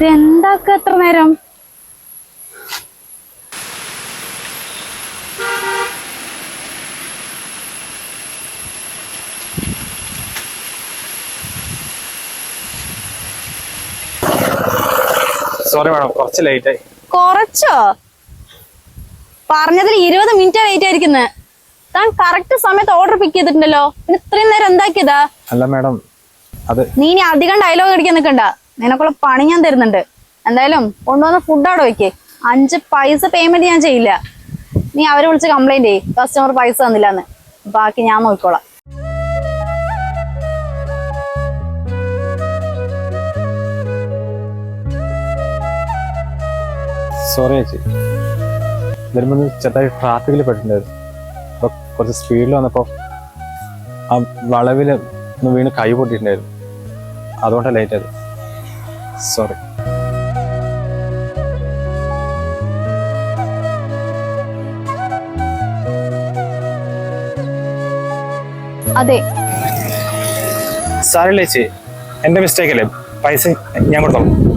ഇതെന്താക്ക എത്ര നേരം? Sorry madam കുറച്ച് ലേറ്റ് ആയി. കുറച്ചോ? പറഞ്ഞതിൽ ഇരുപത് മിനിറ്റ് ലേറ്റ് ആയിരിക്കുന്നത് താൻ കറക്റ്റ് സമയത്ത് ഓർഡർ പിക്ക് ചെയ്തിട്ടുണ്ടല്ലോ. ഇത്രയും നേരം എന്താക്കിയതാ? അല്ല മാഡം അത് നീ ഇനി അധികം ഡയലോഗ് അടിക്കാൻ നിൽക്കണ്ട നിനക്കുള്ള പണി ഞാൻ തരുന്നുണ്ട്. എന്തായാലും കൊണ്ടുവന്ന ഫുഡ് അവിടെ വെക്കേ. അഞ്ച് പൈസ പേയ്മെന്റ് ഞാൻ ചെയ്യില്ല. നീ അവരെ വിളിച്ച് കംപ്ലൈന്റ് ചെയ്യ്. കസ്റ്റമർ പൈസ തന്നില്ലാന്ന്. ബാക്കി ഞാൻ നോക്കിക്കോളാം. സോറി ചേച്ചി. വരുമ്പോൾ ചെറുതായി ട്രാഫിക്കിൽ പെട്ടിട്ടുണ്ടായിരുന്നു. കുറച്ച് സ്പീഡിൽ വന്നപ്പോൾ ആ വളവിൽ ഒന്ന് വീണ് കൈ പൊട്ടിയിട്ടുണ്ടായിരുന്നു. അതുകൊണ്ടാണ് ലേറ്റ് ആയത്. സോറി അതെ. സാറില്ല ചേച്ചി? എന്റെ മിസ്റ്റേക്ക് അല്ലേ? പൈസ ഞാൻ കൊടുത്തോളാം.